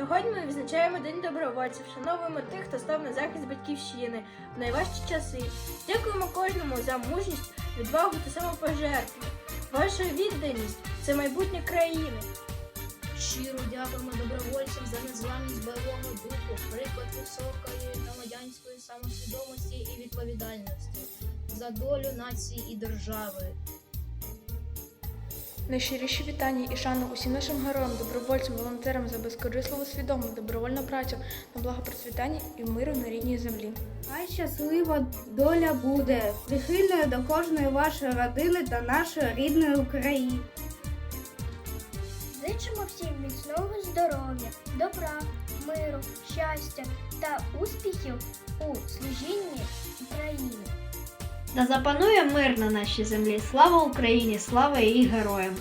Сьогодні ми відзначаємо День добровольців, шановуємо тих, хто став на захист батьківщини в найважчі часи. Дякуємо кожному за мужність, відвагу та самопожертву. Ваша відданість це майбутнє країни. Щиро дякуємо добровольцям за незламність бойового духу, приклад високої громадянської самосвідомості і відповідальності за долю нації і держави. Найщиріші вітання і шану усім нашим героям, добровольцям, волонтерам за безкорисливу свідому, добровольну працю на благо процвітання і миру на рідній землі. Хай щаслива доля буде прихильною до кожної вашої родини та нашої рідної України. Зичимо всім міцного здоров'я, добра, миру, щастя та успіхів у служінні Да запанує мир на нашій землі. Слава Україні! Слава її героям!